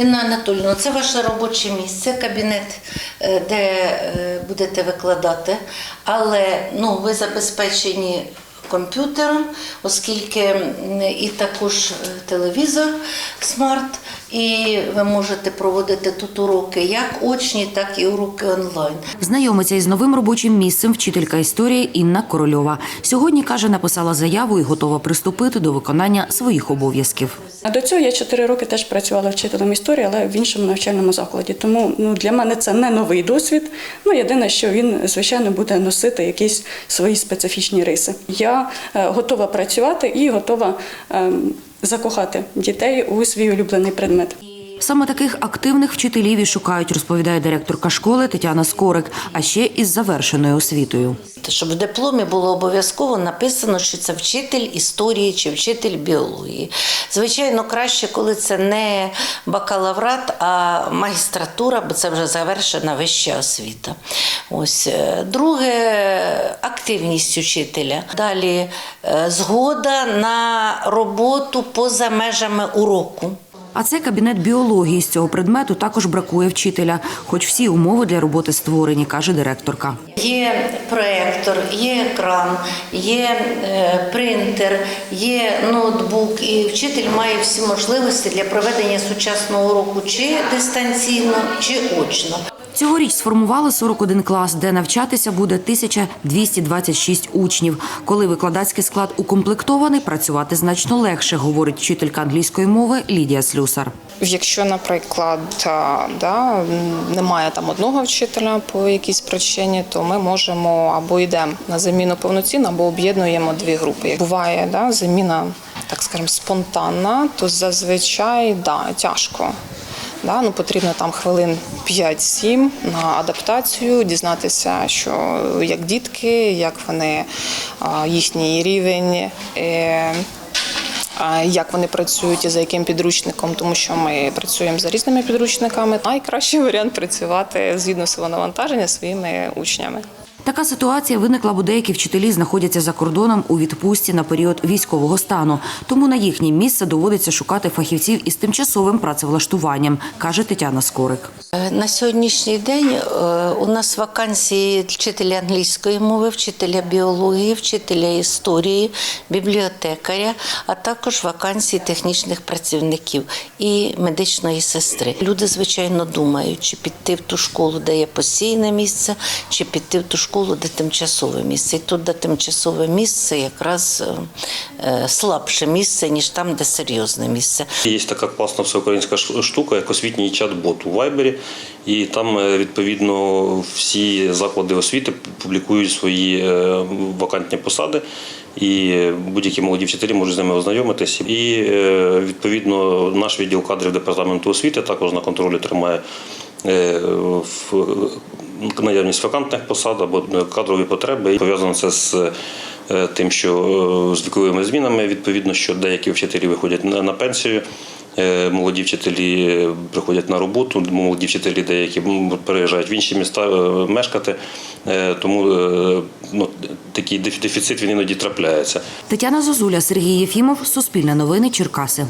Інна Анатольовна, це ваше робоче місце, кабінет, е, де е, будете викладати, але ну, ви забезпечені комп'ютером, оскільки і також е, телевізор смарт, і ви можете проводити тут уроки як очні, так і уроки онлайн. Знайомиться із новим робочим місцем вчителька історії Інна Корольова. Сьогодні каже, написала заяву і готова приступити до виконання своїх обов'язків. А до цього я 4 роки теж працювала вчителем історії, але в іншому навчальному закладі. Тому ну, для мене це не новий досвід. Ну, єдине, що він, звичайно, буде носити якісь свої специфічні риси. Я е, готова працювати і готова ем, закохати дітей у свій улюблений предмет. Саме таких активних вчителів і шукають, розповідає директорка школи Тетяна Скорик, а ще із завершеною освітою. Щоб в дипломі було обов'язково написано, що це вчитель історії чи вчитель біології. Звичайно, краще, коли це не бакалаврат, а магістратура, бо це вже завершена вища освіта. Ось е, друге активність учителя. Далі е, згода на роботу поза межами уроку. А це кабінет біології. З цього предмету також бракує вчителя, хоч всі умови для роботи створені, каже директорка. Є проектор, є екран, є е, принтер, є ноутбук, і вчитель має всі можливості для проведення сучасного уроку чи дистанційно, чи очно. Цьогоріч сформували 41 клас, де навчатися буде 1226 учнів. Коли викладацький склад укомплектований, працювати значно легше, говорить вчителька англійської мови Лідія Слюсар. Якщо, наприклад, да, немає там одного вчителя по якійсь причині, то ми можемо або йдемо на заміну повноцінно, або об'єднуємо дві групи. Буває да, заміна, так скажемо, спонтанна, то зазвичай да, тяжко. Да, ну, потрібно там хвилин 5-7 на адаптацію, дізнатися, що як дітки, як вони, їхній рівень. е, як вони працюють і за яким підручником, тому що ми працюємо за різними підручниками. Найкращий варіант працювати згідно свого навантаження своїми учнями. Така ситуація виникла, бо деякі вчителі знаходяться за кордоном у відпустці на період військового стану. Тому на їхнє місце доводиться шукати фахівців із тимчасовим працевлаштуванням, каже Тетяна Скорик. Е, На сьогоднішній день е, у нас вакансії вчителя англійської мови, вчителя біології, вчителя історії, бібліотекаря, а також вакансії технічних працівників і медичної сестри. Люди, звичайно, думають, чи піти в ту школу, де є постійне місце, чи піти в ту школу, де тимчасове місце. І тут, де тимчасове місце, якраз е, е, слабше місце, ніж там, де серйозне місце. Є така класна всеукраїнська штука, як освітній чат-бот у Вайбері, і там е, відповідно всі заклади освіти публікують свої вакантні посади. І будь-які молоді вчителі можуть з ними ознайомитися. І відповідно наш відділ кадрів департаменту освіти також на контролі тримає наявність вакантних посад або кадрові потреби. Пов'язано це з е, тим, що е, з віковими змінами відповідно, що деякі вчителі виходять на пенсію. е, Молоді вчителі приходять на роботу, молоді вчителі деякі переїжджають в інші міста е, мешкати, Е, тому е, ну, такий деф- дефіцит він іноді трапляється. Тетяна Зозуля, Сергій Єфімов, Суспільне новини, Черкаси.